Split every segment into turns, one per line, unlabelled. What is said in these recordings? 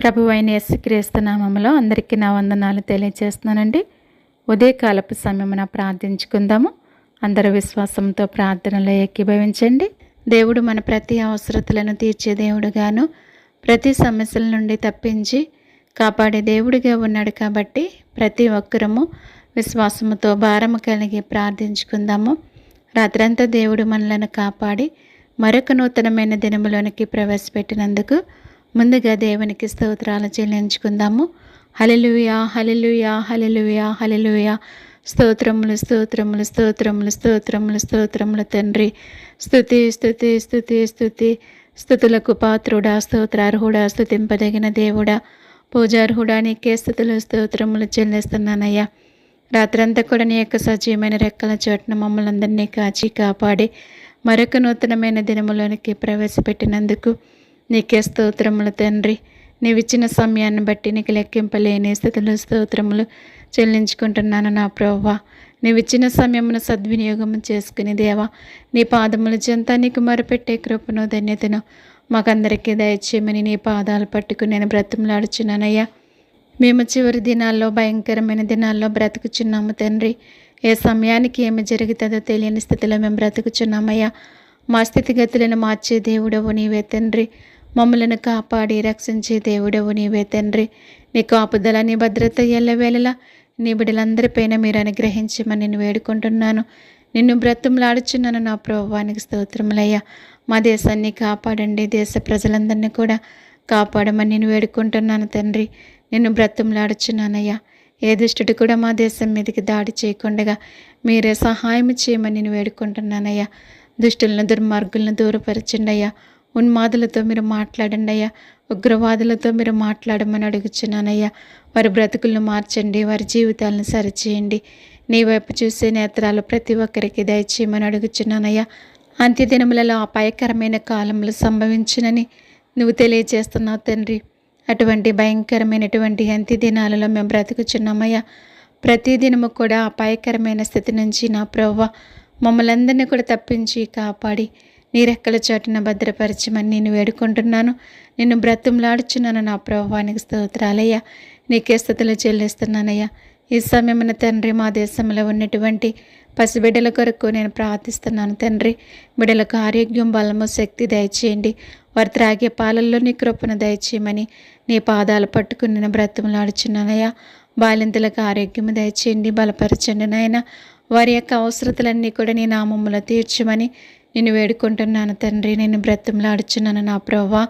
ప్రభు అయిన యేసుక్రీస్తు అందరికీ నా వందనాలు తెలియజేస్తున్నానండి. ఉదయకాలపు సమయమున ప్రార్థించుకుందాము. అందరూ విశ్వాసంతో ప్రార్థనలో ఏకీభవించండి. దేవుడు మన ప్రతి అవసరతలను తీర్చే దేవుడుగాను ప్రతి సమస్యల నుండి తప్పించి కాపాడే దేవుడిగా ఉన్నాడు కాబట్టి ప్రతి ఒక్కరము విశ్వాసముతో భారము కలిగి ప్రార్థించుకుందాము. రాత్రంతా దేవుడు మనలను కాపాడి మరొక నూతనమైన దినములోనికి ప్రవేశపెట్టినందుకు ముందుగా దేవునికి స్తోత్రాలు చెల్లించుకుందాము. హలలుయా హలలుయా హలలుయా హలలుయా స్తోత్రములు స్తోత్రములు స్తోత్రములు స్తోత్రములు స్తోత్రములు తండ్రి. స్థుతి స్థుతి స్థుతి స్థుతి స్థుతులకు పాత్రుడా స్తోత్రార్హుడా స్థుతింపదగిన దేవుడా. పూజార్హుడా నీకే స్థుతులు స్తోత్రములు చెల్లిస్తున్నానయ్యా. రాత్రంతా కూడా నీ యొక్క సజీవమైన రెక్కల చోటున మమ్మల్ని అందరినీ కాచి కాపాడి మరొక నూతనమైన దినములోనికి ప్రవేశపెట్టినందుకు నీకే స్తోత్రములు తండ్రి. నీవిచ్చిన సమయాన్ని బట్టి నీకు లెక్కింపలేని స్థితిలో స్తోత్రములు చెల్లించుకుంటున్నాను నా ప్రవ్వా. నీవిచ్చిన సమయమును సద్వినియోగం చేసుకుని దేవా నీ పాదముల చెంత నీకు మరపెట్టే కృపను ధన్యతను మాకందరికీ దయచేయమని నీ పాదాలు పట్టుకుని నేను బ్రతిమలాడుచున్నానయ్యా. మేము చివరి దినాల్లో భయంకరమైన దినాల్లో బ్రతుకుచున్నాము తండ్రి. ఏ సమయానికి ఏమి జరుగుతుందో తెలియని స్థితిలో మేము బ్రతుకుచున్నామయ్యా. మా స్థితిగతులను మార్చే దేవుడవు నీవే తండ్రి. మమ్మలను కాపాడి రక్షించే దేవుడవు నీవే తండ్రి. నీ కాపుదల నీ భద్రత ఎల్లవేళలా నీ బిడ్డలందరిపైన మీరు అనుగ్రహించమని నేను వేడుకుంటున్నాను. నిన్ను బ్రతుములాడుచున్నాను నా ప్రభువానికి స్తోత్రములయ్యా. మా దేశాన్ని కాపాడండి దేశ ప్రజలందరినీ కూడా కాపాడమని నేను వేడుకుంటున్నాను తండ్రి. నిన్ను బ్రతుములాడుచున్నానయ్యా. ఏ దుష్టుడు కూడా మా దేశం మీదకి దాడి చేయకుండా మీరే సహాయం చేయమని నేను వేడుకుంటున్నానయ్యా. దుష్టులను దుర్మార్గులను దూరపరచండి అయ్యా ఉన్మాదులతో మీరు మాట్లాడండి అయ్యా ఉగ్రవాదులతో మీరు మాట్లాడమని అడుగుచున్నానయ్యా. వారి బ్రతుకులను మార్చండి వారి జీవితాలను సరిచేయండి. నీ వైపు చూసే నేత్రాలు ప్రతి ఒక్కరికి దయచేయమని అడుగుచున్నానయ్యా. అంత్యదినములలో అపాయకరమైన కాలంలో సంభవించునని నువ్వు తెలియజేస్తున్నావు తండ్రి. అటువంటి భయంకరమైనటువంటి అంత్య దినాలలో మేము బ్రతుకుచున్నామయ్యా. ప్రతి దినము కూడా అపాయకరమైన స్థితి నుంచి నా ప్రవ్వ మమ్మల్ని కూడా తప్పించి కాపాడి. నీ రెక్కల చాటున భద్రపరచమని నేను వేడుకుంటున్నాను. నిన్ను బ్రతుమ్లాడుచున్నాను నా ప్రభావానికి స్తోత్రాలయ్యా. నీకే స్థితులు చెల్లిస్తున్నానయ్యా. ఈ సమయమున తండ్రి మా దేశంలో ఉన్నటువంటి పసిబిడ్డల కొరకు నేను ప్రార్థిస్తున్నాను తండ్రి. బిడ్డలకు ఆరోగ్యం బలము శక్తి దయచేయండి. వారు త్రాగే పాలల్లో నీ కృపను దయచేయమని నీ పాదాలు పట్టుకుని నేను బ్రతంలాడుచున్నానయ్యా బాలింతలకు ఆరోగ్యము దయచేయండి బలపరచండి నాయన. వారి యొక్క అవసరతలన్నీ కూడా నీ నామములో తీర్చమని నేను వేడుకుంటున్నాను తండ్రి. నేను బ్రతిమలాడుచున్నాను నా ప్రభా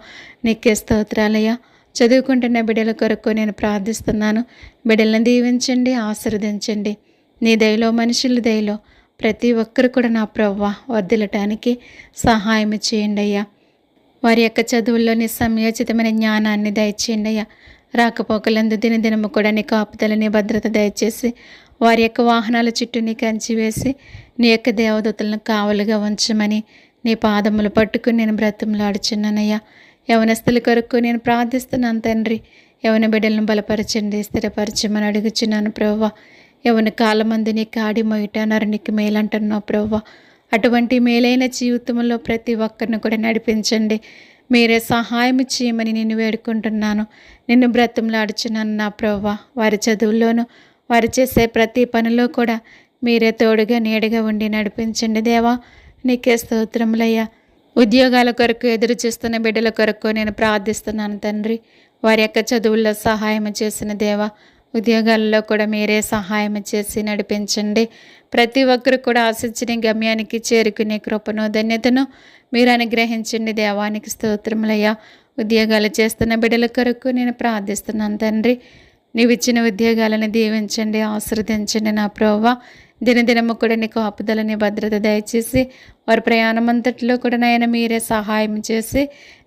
నీకే స్తోత్రాలయ్యా. చదువుకుంటున్న బిడ్డల కొరకు నేను ప్రార్థిస్తున్నాను. బిడ్డలను దీవించండి ఆశీర్వదించండి. నీ దయలో మనుషుల దయలో ప్రతి ఒక్కరు కూడా నా ప్రవ్వ వదిలటానికి సహాయం చేయండి అయ్యా వారి యొక్క చదువుల్లో నీ సమయోచితమైన జ్ఞానాన్ని దయచేయండి అయ్యా. రాకపోకలందు దినదినము కూడా నీ కాపుదలని భద్రత దయచేసి వారి యొక్క వాహనాల చుట్టూ నీ కంచి వేసి నీ యొక్క దేవదూతలను కావలుగా ఉంచమని నీ పాదములు పట్టుకుని నేను బ్రతిమలాడుచున్నానయ్యా యవనస్తుల కొరకు నేను ప్రార్థిస్తున్నాను తండ్రి. యవన బిడ్డలను బలపరచండి స్థిరపరచమని అడుగుచున్నాను ప్రవ్వ. యవన కాలమందు నీ కాడి మొయిట నరునికి మేలంటున్నావు ప్రవ్వ. అటువంటి మేలైన జీవితంలో ప్రతి ఒక్కరిని కూడా నడిపించండి. మీరే సహాయం చేయమని నేను వేడుకుంటున్నాను. నిన్ను బ్రతంలాడుచున్నాను నా ప్రవ్వ. వారి చదువుల్లోనూ వారు చేసే ప్రతి పనిలో కూడా మీరే తోడుగా నీడగా ఉండి నడిపించండి దేవా. నీకే స్తోత్రములయ్యా. ఉద్యోగాల కొరకు ఎదురు చూస్తున్న బిడ్డల కొరకు నేను ప్రార్థిస్తున్నాను తండ్రి. వారి యొక్క చదువుల్లో సహాయం చేసిన దేవా ఉద్యోగాల్లో కూడా మీరే సహాయం చేసి నడిపించండి. ప్రతి ఒక్కరు కూడా ఆశించిన గమ్యానికి చేరుకునే కృపను ధన్యతను మీరు అనుగ్రహించండి దేవానికి స్తోత్రములయ్యా. ఉద్యోగాలు చేస్తున్న బిడ్డల కొరకు నేను ప్రార్థిస్తున్నాను తండ్రి. నీవు ఇచ్చిన ఉద్యోగాలను దీవించండి ఆశ్రదించండి నా ప్రోవ దినదినము కూడా నీకు ఆపుదలని భద్రత దయచేసి వారి ప్రయాణం అంతట్లో కూడా నాయన మీరే సహాయం చేసి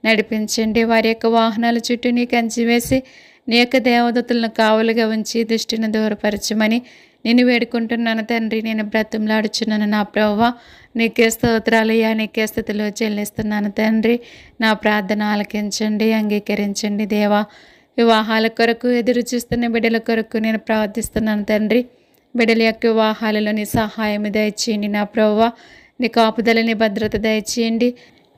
నడిపించండి. వారి యొక్క వాహనాల చుట్టూ నీ కంచి వేసి నీ యొక్క దేవదత్తులను కావలుగా ఉంచి దృష్టిని దూరపరచమని నేను వేడుకుంటున్నాను తండ్రి. నేను బ్రతంలాడుచున్నాను నా ప్రవ్వ. నీకే స్తోత్రాలయ్యా నీకే స్థితిలో చెల్లిస్తున్నాను తండ్రి. నా ప్రార్థన ఆలకించండి అంగీకరించండి దేవా. వివాహాల కొరకు ఎదురు చూస్తున్న బిడ్డల కొరకు నేను ప్రార్థిస్తున్నాను తండ్రి. బిడ్డల యొక్క వివాహాలలో నీ సహాయం దయచేయండి నా ప్రవ్వ. నీ కాపుదలని భద్రత దయచేయండి.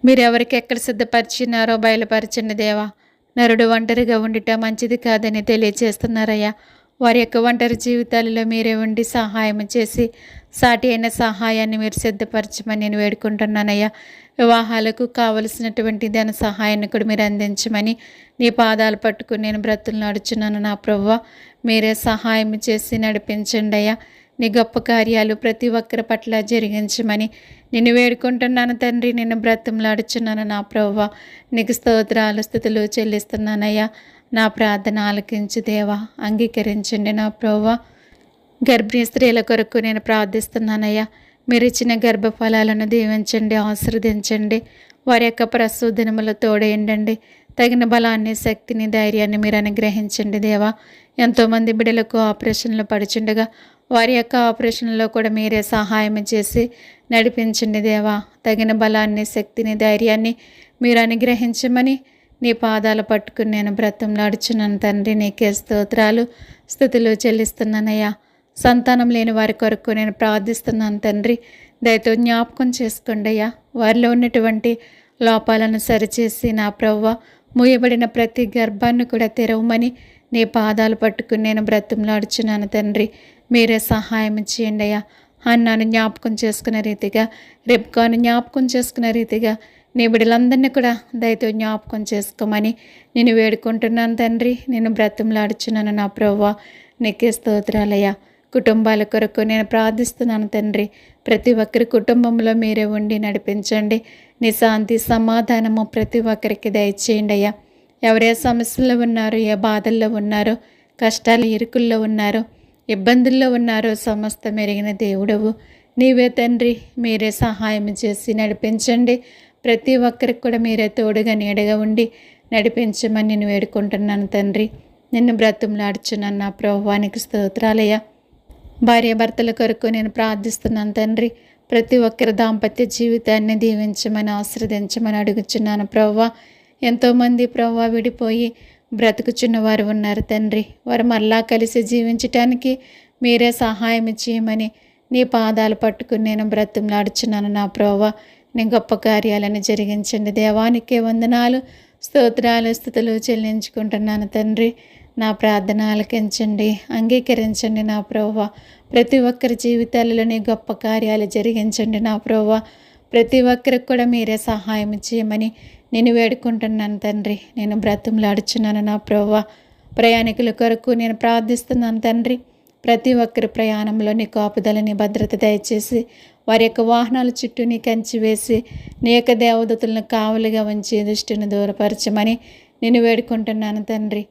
మీరు ఎవరికి ఎక్కడ సిద్ధపరిచినారో బయలుపరచండి దేవా. నరుడు ఒంటరిగా ఉండుట మంచిది కాదని తెలియచేస్తున్నారయ్యా. వారి యొక్క ఒంటరి జీవితాలలో మీరే ఉండి సహాయం చేసి సాటి అయిన సహాయాన్ని మీరు సిద్ధపరచమని నేను వేడుకుంటున్నానయ్యా. వివాహాలకు కావలసినటువంటి ధన సహాయాన్ని కూడా మీరు అందించమని నీ పాదాలు పట్టుకుని నేను బ్రతులు నడుచున్నాను నా ప్రవ్వ. మీరే సహాయం చేసి నడిపించండి అయ్యా. నీ గొప్ప కార్యాలు ప్రతి ఒక్కరి పట్ల జరిగించమని నిన్ను వేడుకుంటున్నాను తండ్రి. నేను బ్రతంలాడుచున్నాను నా ప్రవ్వ. నీకు స్తోత్రాలు స్థుతులు చెల్లిస్తున్నానయ్యా. నా ప్రార్థన ఆలకించి దేవా. అంగీకరించండి నా ప్రవ్వ. గర్భిణీ స్త్రీల కొరకు నేను ప్రార్థిస్తున్నానయ్యా. మీరు ఇచ్చిన గర్భఫలాలను దీవించండి ఆశీర్వదించండి. వారి యొక్క ప్రసూదినములు తోడేయండి తగిన బలాన్ని శక్తిని ధైర్యాన్ని మీరు అనుగ్రహించండి దేవా. ఎంతోమంది బిడ్డలకు ఆపరేషన్లు పడుచుండగా వారి యొక్క ఆపరేషన్లో కూడా మీరే సహాయం చేసి నడిపించండి దేవా. తగిన బలాన్ని శక్తిని ధైర్యాన్ని మీరు అనుగ్రహించమని నీ పాదాలు పట్టుకుని నేను బ్రతం నడుచున్నాను తండ్రి. నీకే స్తోత్రాలు స్థుతులు చెల్లిస్తున్నానయ్యా. సంతానం లేని వారి కొరకు నేను ప్రార్థిస్తున్నాను తండ్రి. దయతో జ్ఞాపకం చేసుకోండి అయ్యా. వారిలో ఉన్నటువంటి లోపాలను సరిచేసి నా ప్రవ్వ మూయబడిన ప్రతి గర్భాన్ని కూడా తెరవమని నీ పాదాలు పట్టుకుని నేను బ్రతంలాడుచున్నాను తండ్రి. మీరే సహాయం చేయండి అయ్యా. అన్నాను జ్ఞాపకం చేసుకునే రీతిగా రెప్కాను జ్ఞాపకం చేసుకునే రీతిగా నీ బిడ్డలందరినీ కూడా దయతో జ్ఞాపకం చేసుకోమని నేను వేడుకుంటున్నాను తండ్రి. నేను బ్రతంలాడుచున్నాను నా ప్రవ్వ. నీకే స్తోత్రాలయ్యా కుటుంబాల కొరకు నేను ప్రార్థిస్తున్నాను తండ్రి. ప్రతి ఒక్కరి కుటుంబంలో మీరే ఉండి నడిపించండి. నీ శాంతి సమాధానము ప్రతి ఒక్కరికి దయచేయండి అయ్యా. ఎవరే సమస్యల్లో ఉన్నారో ఏ బాధల్లో ఉన్నారో కష్టాలు ఇరుకుల్లో ఉన్నారో ఇబ్బందుల్లో ఉన్నారో సమస్త మెరిగిన దేవుడవు. నీవే తండ్రి మీరే సహాయం చేసి నడిపించండి. ప్రతి ఒక్కరికి కూడా మీరే తోడుగా నీడగా ఉండి నడిపించమని నేను వేడుకుంటున్నాను తండ్రి. నిన్ను బ్రతంలాడుచున్నాను నా ప్రభువానికి స్తోత్రాలయ్యా. భార్యాభర్తల కొరకు నేను ప్రార్థిస్తున్నాను తండ్రి. ప్రతి ఒక్కరి దాంపత్య జీవితాన్ని దీవించమని ఆశ్రదించమని అడుగుచున్నాను ప్రవ్వ. ఎంతోమంది ప్రవ్వ విడిపోయి బ్రతుకుచున్న వారు ఉన్నారు తండ్రి. వారు మళ్ళా కలిసి జీవించటానికి మీరే సహాయం చేయమని నీ పాదాలు పట్టుకుని నేను బ్రతంలాడుచున్నాను నా ప్రోవ నీ గొప్ప కార్యాలను జరిగించండి. దేవానికే వందనాలు స్తోత్రాలు స్థుతులు చెల్లించుకుంటున్నాను తండ్రి. నా ప్రార్థన ఆలకించండి అంగీకరించండి నా ప్రోవ ప్రతి ఒక్కరి జీవితాలలోని గొప్ప కార్యాలు జరిగించండి నా ప్రోవ ప్రతి ఒక్కరికి కూడా మీరే సహాయం చేయమని నేను వేడుకుంటున్నాను తండ్రి. నేను బ్రతంలాడుచున్నాను నా ప్రోవ ప్రయాణికుల కొరకు నేను ప్రార్థిస్తున్నాను తండ్రి. ప్రతి ఒక్కరి ప్రయాణంలో నీ కాపుదలని భద్రత దయచేసి వారి యొక్క వాహనాల చుట్టూ నీ కంచి వేసి నీ యొక్క దేవదతులను కావలిగా ఉంచి దృష్టిని దూరపరచమని నేను వేడుకుంటున్నాను తండ్రి.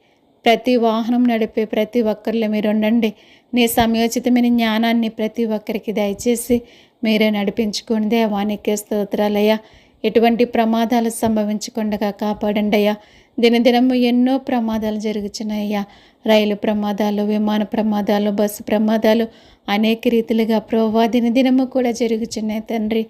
ప్రతి వాహనం నడిపే ప్రతి ఒక్కరిలో మీరు ఉండండి. నీ సమయోచితమైన జ్ఞానాన్ని ప్రతి ఒక్కరికి దయచేసి మీరే నడిపించుకోండి. దేవానికి స్తోత్రాలయ్యా ఎటువంటి ప్రమాదాలు సంభవించకుండా కాపాడండి అయ్యా. దినదినము ఎన్నో ప్రమాదాలు జరుగుతున్నాయ్యా రైలు ప్రమాదాలు విమాన ప్రమాదాలు బస్సు ప్రమాదాలు అనేక రీతిలుగా ప్రోవా దినదినము కూడా జరుగుతున్నాయి తండ్రి.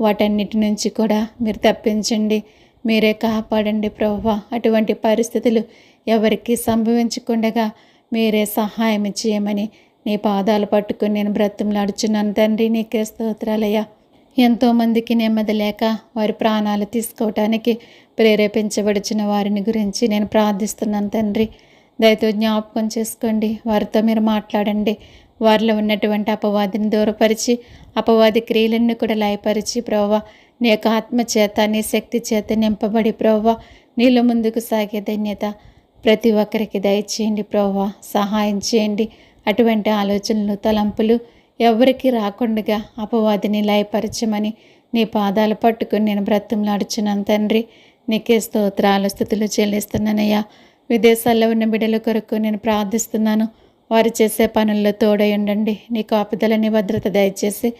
వాటన్నిటి నుంచి కూడా మీరు తప్పించండి. మీరే కాపాడండి ప్రోవా అటువంటి పరిస్థితులు ఎవరికి సంభవించకుండగా మీరే సహాయం చేయమని నీ పాదాలు పట్టుకుని నేను బ్రతిమలాడుచున్నాను. తండ్రి నీకే స్తోత్రాలయ్యా. ఎంతోమందికి నెమ్మది లేక వారి ప్రాణాలు తీసుకోవటానికి ప్రేరేపించబడిచిన వారిని గురించి నేను ప్రార్థిస్తున్నాను తండ్రి. దయతో జ్ఞాపకం చేసుకోండి. వారితో మీరు మాట్లాడండి. వారిలో ఉన్నటువంటి అపవాదిని దూరపరిచి అపవాది క్రియలన్నీ కూడా లయపరిచి ప్రవ్వ నీ యొక్క ఆత్మ చేత నీ శక్తి చేత నింపబడి ప్రవ్వ నీళ్ళ ముందుకు సాగే ధన్యత. ప్రతి ఒక్కరికి దయచేయండి ప్రభా సహాయం చేయండి. అటువంటి ఆలోచనలు తలంపులు ఎవరికి రాకుండా అపవాదిని లయపరచమని నీ పాదాలు పట్టుకుని నేను బ్రతంలాడుచున్నాను తండ్రి. నీకే స్తోత్రాలు స్థుతులు చెల్లిస్తున్నానయ్యా. విదేశాల్లో ఉన్న బిడ్డల కొరకు నేను ప్రార్థిస్తున్నాను. వారు చేసే పనుల్లో తోడై ఉండండి. నీ కాపుదలని భద్రత దయచేసి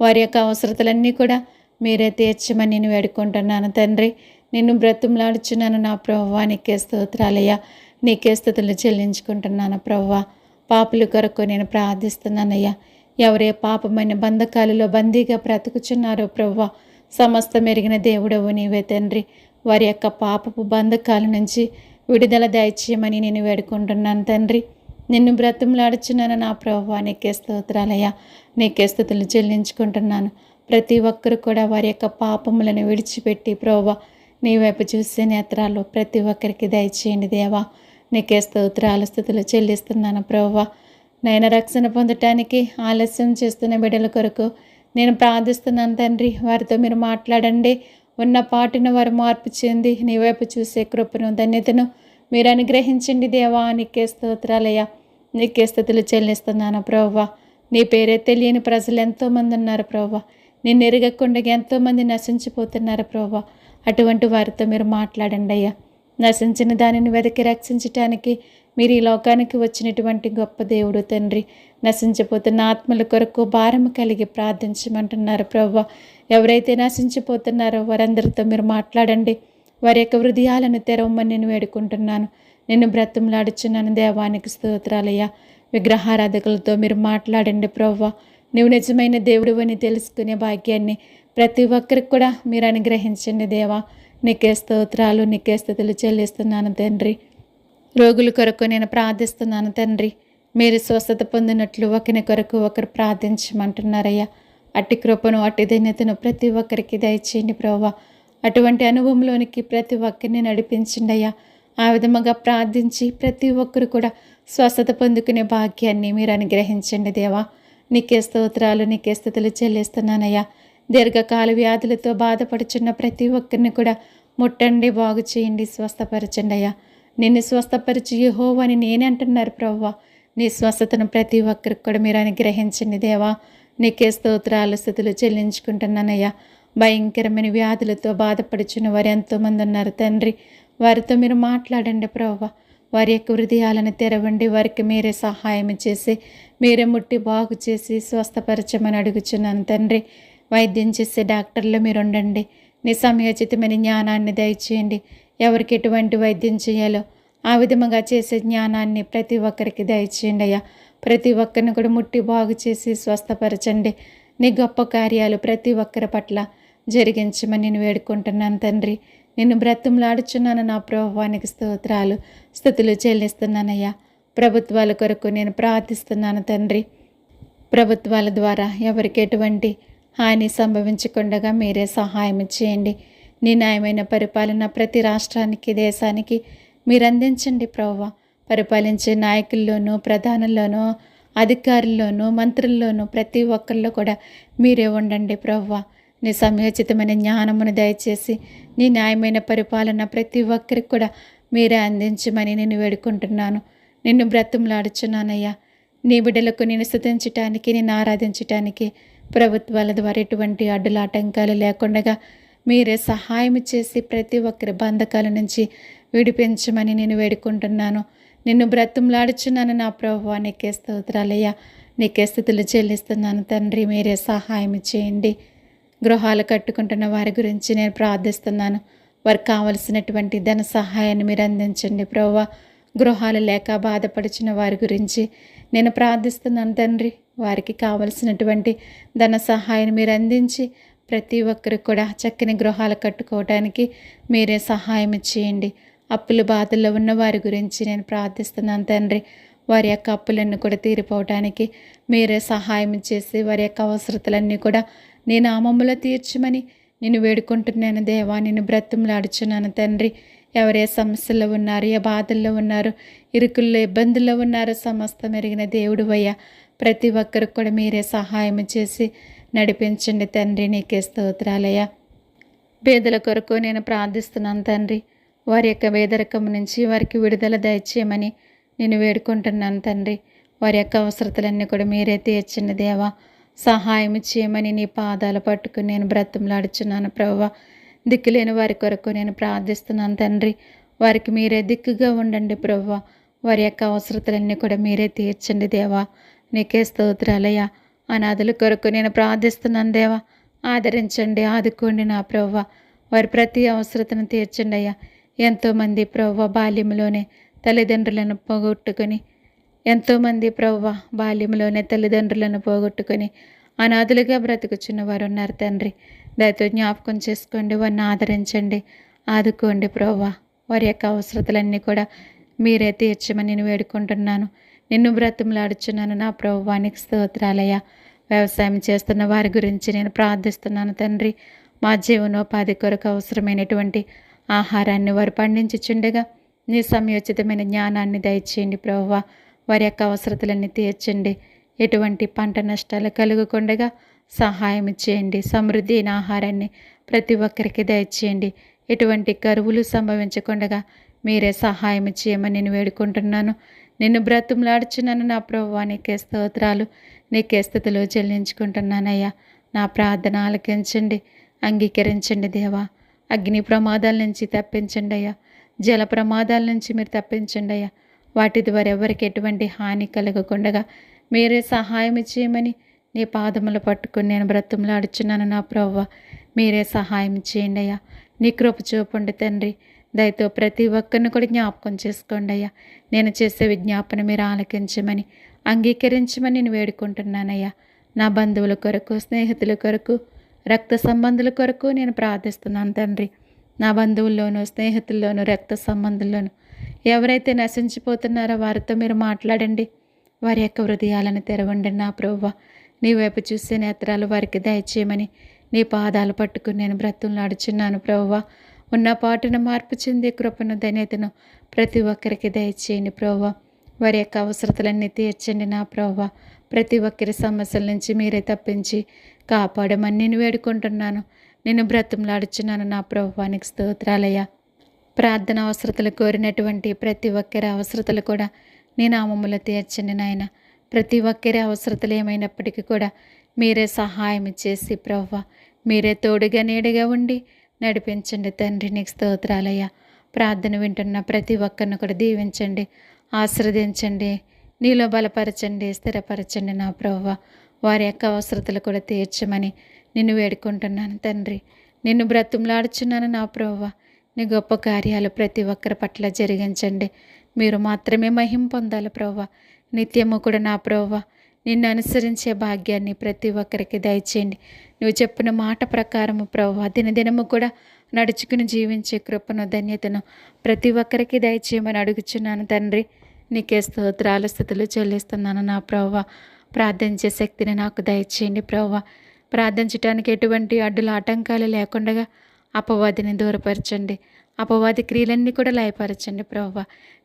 వారి యొక్క అవసరతలన్నీ కూడా మీరే తీర్చమని నేను వేడుకుంటున్నాను తండ్రి. నిన్ను బ్రతుములాడుచున్నాను నా ప్రవ్వా. నీకే స్తోత్రాలయ్యా. నీకే స్థుతులు చెల్లించుకుంటున్నాను ప్రవ్వా. పాపుల కొరకు నేను ప్రార్థిస్తున్నానయ్యా. ఎవరే పాపమైన బంధకాలలో బందీగా బ్రతుకుచున్నారో ప్రవ్వా. సమస్త మెరిగిన దేవుడవు నీవే తండ్రి. వారి యొక్క పాపపు బంధకాల నుంచి విడుదల దయచేయమని నేను వేడుకుంటున్నాను తండ్రి. నిన్ను బ్రతుములాడుచున్నాను నా ప్రవ్వా. నీకే స్తోత్రాలయ్యా. నీకే స్థుతులు చెల్లించుకుంటున్నాను. ప్రతి ఒక్కరు కూడా వారి యొక్క పాపములను విడిచిపెట్టి ప్రోవా నీ వైపు చూసే నేత్రాలు ప్రతి ఒక్కరికి దయచేయండి దేవా. నీకే స్తోత్రాల స్థుతులు చెల్లిస్తున్నాను ప్రభా నేను రక్షణ పొందటానికి ఆలస్యం చేస్తున్న బిడ్డల కొరకు నేను ప్రార్థిస్తున్నాను తండ్రి. వారితో మీరు మాట్లాడండి. ఉన్న పాటిన వారు మార్పు చెంది నీ వైపు చూసే కృపను ధన్యతను మీరు అనుగ్రహించండి దేవా. నీకే స్తోత్రాలయ్యా. నీకే స్థుతులు చెల్లిస్తున్నాను ప్రభా నీ పేరే తెలియని ప్రజలు ఎంతోమంది ఉన్నారు ప్రభా నిన్ను ఎరగకుండా ఎంతోమంది నశించిపోతున్నారు ప్రభా అటువంటి వారితో మీరు మాట్లాడండి అయ్యా. నశించిన దానిని వెతికి రక్షించటానికి మీరు ఈ లోకానికి వచ్చినటువంటి గొప్ప దేవుడు తండ్రి. నశించిపోతున్న ఆత్మల కొరకు భారం కలిగి ప్రార్థించమంటున్నారు ప్రభు. ఎవరైతే నశించిపోతున్నారో వారందరితో మీరు మాట్లాడండి. వారి యొక్క హృదయాలను తెరవమని నేను వేడుకుంటున్నాను. నేను బ్రతంలాడుచున్నాను దేవానికి స్తోత్రాలయ్యా. విగ్రహారాధకులతో మీరు మాట్లాడండి ప్రవ్వ నువ్వు నిజమైన దేవుడు అని తెలుసుకునే భాగ్యాన్ని ప్రతి ఒక్కరికి కూడా మీరు అనుగ్రహించండి దేవా. నీకే స్తోత్రాలు నీకే స్థుతులు చెల్లిస్తున్నాను తండ్రి. రోగుల కొరకు నేను ప్రార్థిస్తున్నాను తండ్రి. మీరు స్వస్థత పొందినట్లు ఒకరి కొరకు ఒకరు ప్రార్థించమంటున్నారయ్యా. అట్టి కృపను అట్టి ధన్యతను ప్రతి ఒక్కరికి దయచేయండి ప్రభా అటువంటి అనుభవంలోనికి ప్రతి ఒక్కరిని నడిపించండి అయ్యా. ఆ విధముగా ప్రార్థించి ప్రతి ఒక్కరు కూడా స్వస్థత పొందుకునే భాగ్యాన్ని మీరు అనుగ్రహించండి దేవా. నీకే స్తోత్రాలు నీకే స్థుతులు చెల్లిస్తున్నానయ్యా. దీర్ఘకాల వ్యాధులతో బాధపడుచున్న ప్రతి ఒక్కరిని కూడా ముట్టండి బాగు చేయండి స్వస్థపరచండి అయ్యా నిన్ను స్వస్థపరిచి యహో అని నేనే అంటున్నారు ప్రవ్వ. నీ స్వస్థతను ప్రతి ఒక్కరికి కూడా మీరు అనుగ్రహించండి దేవా. నీకే స్తోత్రాల స్థుతులు చెల్లించుకుంటున్నానయ్యా. భయంకరమైన వ్యాధులతో బాధపడుచున్న వారు ఎంతోమంది ఉన్నారు తండ్రి. వారితో మీరు మాట్లాడండి ప్రవ్వ. వారి యొక్క హృదయాలను తెరవండి వారికి మీరే సహాయం చేసి మీరే ముట్టి బాగు చేసి స్వస్థపరచమని అడుగుచున్నాను తండ్రి. వైద్యం చేసే డాక్టర్లు మీరు ఉండండి నీ సమయోచితమైన జ్ఞానాన్ని దయచేయండి. ఎవరికి ఎటువంటి వైద్యం చేయాలో ఆ విధముగా చేసే జ్ఞానాన్ని ప్రతి ఒక్కరికి దయచేయండి అయ్యా. ప్రతి ఒక్కరిని కూడా ముట్టి బాగు చేసి స్వస్థపరచండి. నీ గొప్ప కార్యాలు ప్రతి ఒక్కరి పట్ల జరిగించమని నేను వేడుకుంటున్నాను తండ్రి. నేను బ్రతుములాడుచున్నాను నా ప్రభువానికి స్తోత్రాలు. స్థుతులు చెల్లిస్తున్నానయ్యా. ప్రభుత్వాల కొరకు నేను ప్రార్థిస్తున్నాను తండ్రి. ప్రభుత్వాల ద్వారా ఎవరికి ఎటువంటి హాని సంభవించకుండా మీరే సహాయం చేయండి. నీ న్యాయమైన పరిపాలన ప్రతి రాష్ట్రానికి దేశానికి మీరు అందించండి ప్రవ్వ. పరిపాలించే నాయకుల్లోనూ ప్రధానుల్లోనూ అధికారుల్లోనూ మంత్రుల్లోనూ ప్రతి ఒక్కరిలో కూడా మీరే ఉండండి ప్రవ్వ. నీ సమయోచితమైన జ్ఞానమును దయచేసి నీ న్యాయమైన పరిపాలన ప్రతి ఒక్కరికి కూడా మీరే అందించమని నేను వేడుకుంటున్నాను. నిన్ను బ్రతంలాడుచున్నానయ్యా నీ బిడ్డలకు నేను స్థుతించటానికి నేను ఆరాధించటానికి ప్రభుత్వాల ద్వారా ఎటువంటి అడ్డుల ఆటంకాలు లేకుండా మీరే సహాయం చేసి ప్రతి ఒక్కరి బంధకాల నుంచి విడిపించమని నేను వేడుకుంటున్నాను. నిన్ను బ్రతుమ్లాడుచున్నాను నా ప్రభు నీకే స్తోత్రాలయ్యా. నీకే స్థితులు చెల్లిస్తున్నాను తండ్రి మీరే సహాయం చేయండి. గృహాలు కట్టుకుంటున్న వారి గురించి నేను ప్రార్థిస్తున్నాను. వారికి కావలసినటువంటి ధన సహాయాన్ని మీరు అందించండి ప్రభు గృహాలు లేక బాధపడుచున్న వారి గురించి నేను ప్రార్థిస్తున్నాను తండ్రి. వారికి కావలసినటువంటి ధన సహాయాన్ని మీరు అందించి ప్రతి ఒక్కరికి కూడా చక్కని గృహాలు కట్టుకోవడానికి మీరే సహాయం చేయండి. అప్పుల బాధల్లో ఉన్న వారి గురించి నేను ప్రార్థిస్తున్నాను తండ్రి. వారి యొక్క అప్పులన్నీ కూడా తీరిపోవటానికి మీరే సహాయం చేసి వారి యొక్క అవసరతలన్నీ కూడా నేను నామములో తీర్చమని నేను వేడుకుంటున్నాను దేవా. నేను బ్రతంలాడుచున్నాను తండ్రి. ఎవరే సమస్యల్లో ఉన్నారు ఏ బాధల్లో ఉన్నారు ఇరుకుల్లో ఇబ్బందుల్లో ఉన్నారు సమస్తం ఎరిగిన దేవుడు అయ్యా. ప్రతి ఒక్కరికి కూడా మీరే సహాయం చేసి నడిపించండి తండ్రి నీకే స్తోత్రాలయ్యా. పేదల కొరకు నేను ప్రార్థిస్తున్నాను తండ్రి వారి యొక్క వేదరకం నుంచి వారికి విడుదల దయచేయమని నేను వేడుకుంటున్నాను తండ్రి. వారి యొక్క అవసరతలన్నీ కూడా మీరే తీర్చండి దేవా. సహాయం చేయమని నీ పాదాలు పట్టుకుని నేను బ్రతంలాడుచున్నాను ప్రవ్వ. దిక్కులేని వారి కొరకు నేను ప్రార్థిస్తున్నాను తండ్రి వారికి మీరే దిక్కుగా ఉండండి ప్రవ్వ. వారి యొక్క అవసరతలన్నీ కూడా మీరే తీర్చండి దేవా. నీకే స్తోత్రాలయ్యా. అనాథుల కొరకు నేను ప్రార్థిస్తున్నాను దేవా. ఆదరించండి ఆదుకోండి నా ప్రవ్వ. వారి ప్రతి అవసరతను తీర్చండి అయ్యా ఎంతోమంది ప్రవ్వ బాల్యంలోనే తల్లిదండ్రులను పోగొట్టుకొని ఎంతోమంది ప్రవ్వ బాల్యంలోనే తల్లిదండ్రులను పోగొట్టుకొని అనాథులుగా బ్రతుకుచున్న వారు ఉన్నారు తండ్రి. దయతో జ్ఞాపకం చేసుకోండి వారిని ఆదరించండి ఆదుకోండి ప్రవ్వ. వారి యొక్క అవసరతలన్నీ కూడా మీరే తీర్చమని నేను వేడుకుంటున్నాను. నిన్ను బ్రతిమలాడుచున్నాను. నా ప్రభువానికి స్తోత్రాలయ వ్యవసాయం చేస్తున్న వారి గురించి నేను ప్రార్థిస్తున్నాను తండ్రి. మా జీవనోపాధి కొరకు అవసరమైనటువంటి ఆహారాన్ని వారు పండించుచుండగా నీ సమయోచితమైన జ్ఞానాన్ని దయచేయండి ప్రభువా. వారి యొక్క అవసరతలన్నీ తీర్చండి. ఎటువంటి పంట నష్టాలు కలుగకుండగా సహాయం చేయండి. సమృద్ధి అయిన ఆహారాన్ని ప్రతి ఒక్కరికి దయచేయండి. ఎటువంటి కరువులు సంభవించకుండగా మీరే సహాయం చేయమని నేను వేడుకుంటున్నాను. నిన్ను బ్రతుములాడుచున్నాను నా ప్రభువా నీకే స్తోత్రాలు నీకే స్థితిలో చెల్లించుకుంటున్నానయ్యా. నా ప్రార్థన ఆలకించండి అంగీకరించండి దేవా. అగ్ని ప్రమాదాల నుంచి తప్పించండి అయ్యా జల ప్రమాదాల నుంచి మీరు తప్పించండి అయ్యా వాటి ద్వారా ఎవరికి ఎటువంటి హాని కలగకుండగా మీరే సహాయం చేయమని నీ పాదములు పట్టుకుని నేను బ్రతుములాడుచున్నాను నా ప్రవ్వ మీరే సహాయం చేయండి అయ్యా నీ కృప చూపండి తండ్రి. దయతో ప్రతి ఒక్కరిని కూడా జ్ఞాపకం చేసుకోండి అయ్యా. నేను చేసే విజ్ఞాపన మీరు ఆలకించమని అంగీకరించమని నేను వేడుకుంటున్నానయ్యా. నా బంధువుల కొరకు స్నేహితుల కొరకు రక్త సంబంధుల కొరకు నేను ప్రార్థిస్తున్నాను తండ్రి. నా బంధువుల్లోనూ స్నేహితుల్లోనూ రక్త సంబంధుల్లోనూ ఎవరైతే నశించిపోతున్నారో వారితో మీరు మాట్లాడండి. వారి యొక్క హృదయాలను తెరవండి నా ప్రభువ. నీ వైపు చూసే నేత్రాలు వారికి దయచేయమని నీ పాదాలు పట్టుకుని నేను బ్రతులు నడుచున్నాను ప్రభువ. ఉన్న పాటను మార్పు చెందే కృపను ధన్యతను ప్రతి ఒక్కరికి దయచేయండి ప్రభువ. వారి యొక్క అవసరతలన్నీ తీర్చండి నా ప్రభువ. ప్రతి ఒక్కరి సమస్యల నుంచి మీరే తప్పించి కాపాడమని నేను వేడుకుంటున్నాను. నేను బ్రతంలాడుచున్నాను నా ప్రభువానికి స్తోత్రాలయ్యా. ప్రార్థన అవసరతలు కోరినటువంటి ప్రతి ఒక్కరి అవసరతలు కూడా నీ నామములో తీర్చండి నాయన. ప్రతి ఒక్కరి అవసరతలు ఏమైనప్పటికీ కూడా మీరే సహాయం చేసి ప్రవ్వ మీరే తోడుగా నీడగా ఉండి నడిపించండి తండ్రి నీకు స్తోత్రాలయ్యా. ప్రార్థన వింటున్న ప్రతి ఒక్కరిని కూడా దీవించండి ఆశ్రదించండి నీలో బలపరచండి స్థిరపరచండి నా ప్రవ్వ. వారి యొక్క అవసరతలు కూడా తీర్చమని నిన్ను వేడుకుంటున్నాను తండ్రి. నిన్ను బ్రతుములాడుచున్నాను నా ప్రవ్వ. నీ గొప్ప కార్యాలు ప్రతి ఒక్కరి పట్ల జరిగించండి. మీరు మాత్రమే మహిం పొందాలి ప్రవ్వ. నిత్యము కూడా నా ప్రవ్వ. నిన్ను అనుసరించే భాగ్యాన్ని ప్రతి ఒక్కరికి దయచేయండి. నువ్వు చెప్పిన మాట ప్రకారము ప్రభు దినదినము కూడా నడుచుకుని జీవించే కృపను ధన్యతను ప్రతి ఒక్కరికి దయచేయమని అడుగుచున్నాను తండ్రి. నీకే స్తోత్రాల స్థితులు చెల్లిస్తున్నాను నా ప్రవ్వ ప్రార్థించే శక్తిని నాకు దయచేయండి ప్రవ్వ ప్రార్థించడానికి ఎటువంటి అడ్డుల ఆటంకాలు లేకుండా అపవాదిని దూరపరచండి. అపవాది క్రియలన్నీ కూడా లయపరచండి ప్రవ్వ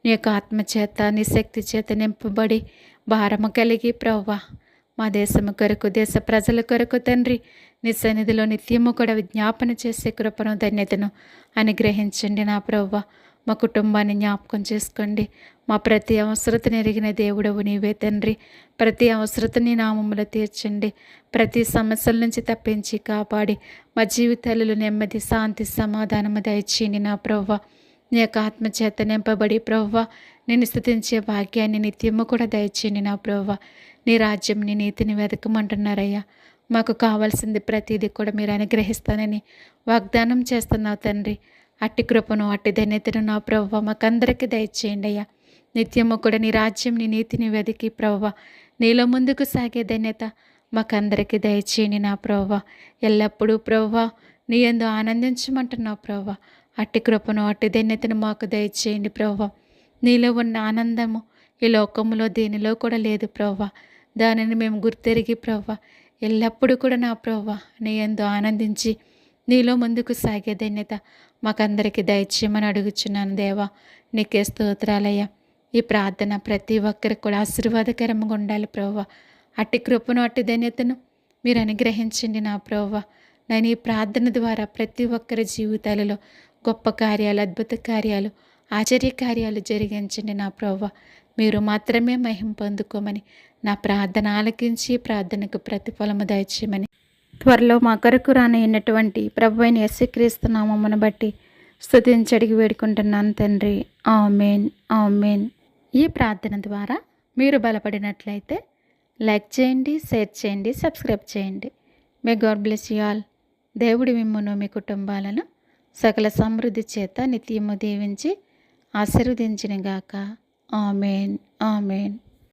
నీ యొక్క ఆత్మచేత నీ శక్తి చేత నింపబడి భారము కలిగి ప్రవ్వా. మా దేశము కొరకు దేశ ప్రజల కొరకు తండ్రి నీ సన్నిధిలో నిత్యము కూడా విజ్ఞాపన చేసే కృపను ధన్యతను అనుగ్రహించండి నా ప్రవ్వ. మా కుటుంబాన్ని జ్ఞాపకం చేసుకోండి. మా ప్రతి అవసరతను ఎరిగిన దేవుడవు నీవే తండ్రి. ప్రతి అవసరతని నామములు తీర్చండి. ప్రతి సమస్యల నుంచి తప్పించి కాపాడి. మా జీవితాలలో నెమ్మది శాంతి సమాధానము దయచేయండి నా ప్రవ్వ. నీ యొక్క ఆత్మచేత నింపబడి ప్రవ్వ నేను స్థుతించే భాగ్యాన్ని నిత్యము కూడా దయచేయండి నా ప్రవ్వ. నీ రాజ్యం నీ నీతిని వెతకమంటున్నారయ్యా మాకు కావాల్సింది ప్రతిదీ కూడా మీరు అనుగ్రహిస్తానని వాగ్దానం చేస్తున్నావు తండ్రి. అట్టి కృపను అట్టి ధన్యతను నా ప్రవ్వ మాకందరికీ దయచేయండి అయ్యా. నిత్యము కూడా నీ రాజ్యం నీ నీతిని వెతికి ప్రవ్వ. నీలో ముందుకు సాగే ధన్యత మాకందరికీ దయచేయండి నా ప్రవ్వ. ఎల్లప్పుడూ ప్రవ్వ నీ ఎందు ఆనందించమంటున్నావు ప్రవ్వ. అట్టి కృపను అట్టి ధన్యతను మాకు దయచేయండి ప్రభా నీలో ఉన్న ఆనందము ఈ లోకములో దేనిలో కూడా లేదు ప్రభా దానిని మేము గుర్తెరిగి ప్రవ్వ ఎల్లప్పుడూ కూడా నా ప్రవ్వ నీ ఎందు ఆనందించి నీలో ముందుకు సాగే ధన్యత మాకందరికీ దయచేయమని అడుగుచున్నాను దేవా. నీకే స్తోత్రాలయ్యా. ఈ ప్రార్థన ప్రతి ఒక్కరికి కూడా ఆశీర్వాదకరంగా ఉండాలి ప్రవ్వ. అట్టి కృపను అట్టి ధన్యతను మీరు అనుగ్రహించండి నా ప్రవ్వ. నేను ఈ ప్రార్థన ద్వారా ప్రతి ఒక్కరి జీవితాలలో గొప్ప కార్యాలు అద్భుత కార్యాలు ఆశ్చర్య కార్యాలు జరిగించండి నా ప్రవ్వ. మీరు మాత్రమే మహిం పొందుకోమని నా ప్రార్థన ఆలకించి ప్రార్థనకు ప్రతిఫలము దయచేయమని. త్వరలో మా కొరకు రానైనటువంటి ప్రభు అయిన యశ్క్రీస్తు నామమును బట్టి స్తుతించడికి వేడుకుంటున్నాను తండ్రి. Amen amen. ఈ ప్రార్థన ద్వారా మీరు బలపడినట్లయితే లైక్ చేయండి షేర్ చేయండి సబ్స్క్రైబ్ చేయండి. May God bless you all. దేవుడి మిమ్మల్ని మీ కుటుంబాలను సకల సమృద్ధి చేత నిత్యము దీవించి ఆశీర్వదించినగాక. ఆమెన్. ఆమెన్.